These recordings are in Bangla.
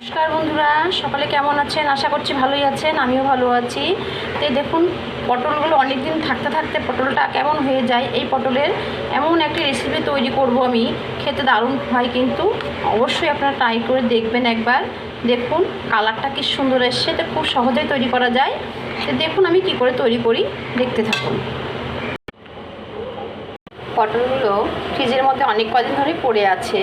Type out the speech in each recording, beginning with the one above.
নমস্কার বন্ধুরা, সকালে কেমন আছেন? আশা করছি ভালোই আছেন, আমিও ভালো আছি। তো দেখুন, পটলগুলো অনেক দিন থাকতে থাকতে পটলটা কেমন হয়ে যায়, এই পটলের এমন একটি রেসিপি তৈরি করব আমি। খেতে দারুণ হয় কিন্তু, অবশ্যই আপনারা ট্রাই করে দেখবেন একবার। দেখুন কালারটা কি সুন্দর এসছে তো খুব সহজেই তৈরি করা যায়। তো দেখুন আমি কি করে তৈরি করি, দেখতে থাকুন। পটলগুলো ফ্রিজের মধ্যে অনেক কদিন ধরেই পড়ে আছে।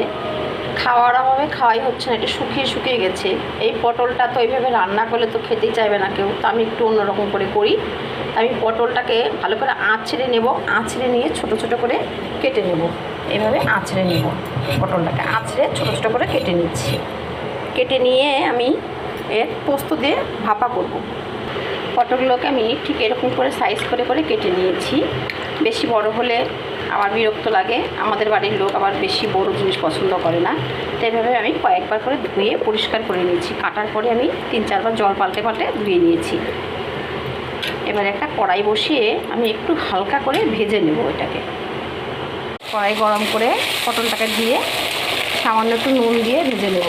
খাওয়ার অভাবে খাওয়াই হচ্ছে না একটু শুকিয়ে শুকিয়ে গেছে। এই পটলটা তো এইভাবে রান্না করলে তো খেতেই চাইবে না কেউ। তো আমি একটু অন্যরকম করে করি। আমি পটলটাকে ভালো করে আঁচড়ে নেব। আঁচড়ে নিয়ে ছোট ছোট করে কেটে নেব। এইভাবে আঁচড়ে নেব পটলটাকে। আঁচড়ে ছোট ছোট করে কেটে নিচ্ছি। কেটে নিয়ে আমি এর পোস্ত দিয়ে ভাপা করব। পটলগুলোকে আমি ঠিক এরকম করে সাইজ করে করে কেটে নিয়েছি। বেশি বড় হলে আমার বিরক্ত লাগে। আমাদের বাড়ির লোক আবার বেশি বড় জিনিস পছন্দ করে না। তো এভাবে আমি কয়েকবার করে ধুয়ে পরিষ্কার করে নিয়েছি। কাটার পরে আমি তিন চারবার জল পাল্টে পাল্টে ধুয়ে নিয়েছি। এবার একটা কড়াই বসিয়ে আমি একটু হালকা করে ভেজে নেব এটাকে। কড়াই গরম করে পটলটাকে দিয়ে সামান্য একটু নুন দিয়ে ভেজে নেব।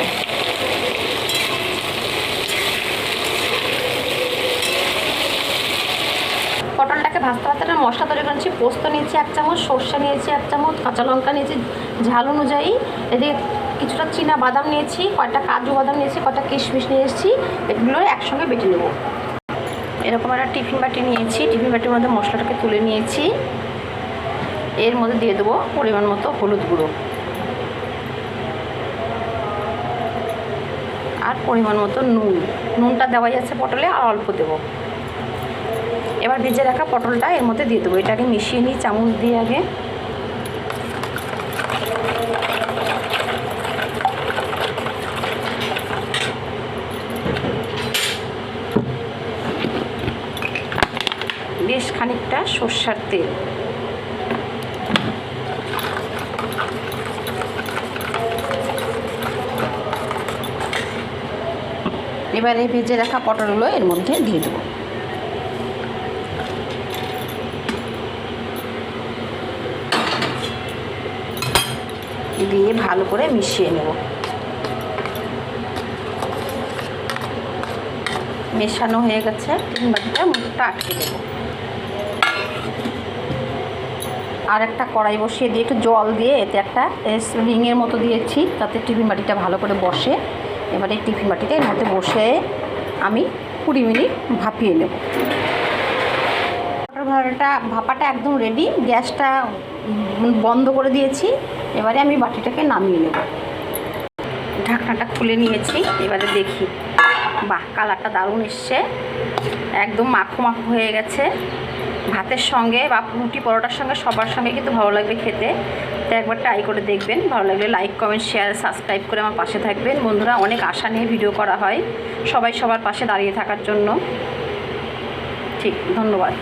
ভাজতে একটা মশলা তৈরি করেছি, পোস্ত নিয়েছি এক চামচ, সর্ষে নিয়েছি এক চামচ, কাঁচা লঙ্কা নিয়েছি, ঝাল অনুযায়ী। এদিকে কিছুটা চীনা বাদাম নিয়েছি, কয়েকটা কাজু বাদাম নিয়েছি, কয়েকটা কিশমিশ নিয়ে এসেছি, এগুলো একসঙ্গে বেটে নেব। এরকম একটা টিফিন বাটি নিয়েছি, টিফিন বাটির মধ্যে মশলাটাকে তুলে নিয়েছি। এর মধ্যে দিয়ে দেবো পরিমাণ মতো হলুদ গুঁড়ো। আর পরিমাণ মতো নুন। নুনটা দেওয়াই আছে পটলে, আর অল্প দেবো। এবার ভেজে রাখা পটলটা এর মধ্যে দিয়ে দেবো। এটাকে মিশিয়ে নিই চামচ দিয়ে আগে বেশ খানিকটা সর্ষার তেল। এবার এই ভেজে রাখা পটলগুলো এর মধ্যে দিয়ে দেবো। দিয়ে ভালো করে মিশিয়ে নেব। মেশানো হয়ে গেছে তিন মুখটা আটকে দেবো। আর একটা কড়াই বসিয়ে দিয়ে একটু জল দিয়ে এতে একটা রিংয়ের মতো দিয়েছি, তাতে টিফিন বাটিটা ভালো করে বসে। এবারে টিফিন বাটিটা এর মধ্যে বসে আমি কুড়ি মিনিট ভাপিয়ে নেব। ভাপাটা ভাপাটা একদম রেডি গ্যাসটা বন্ধ করে দিয়েছি। এবারে আমি বাটিটাকে নামিয়ে নেব। ঢাকনাটা খুলে নিয়েছি, এবারে দেখি। বাহ, কালারটা দারুণ এসছে। একদম মাখো মাখো হয়ে গেছে। ভাতের সঙ্গে বা রুটি পরোটার সঙ্গে সবার সঙ্গে কিন্তু ভালো লাগবে খেতে। তো একবার ট্রাই করে দেখবেন। ভালো লাগলে লাইক কমেন্ট শেয়ার সাবস্ক্রাইব করে আমার পাশে থাকবেন। বন্ধুরা, অনেক আশা নিয়ে ভিডিও করা হয় সবাই সবার পাশে দাঁড়িয়ে থাকার জন্য। ঠিক, ধন্যবাদ।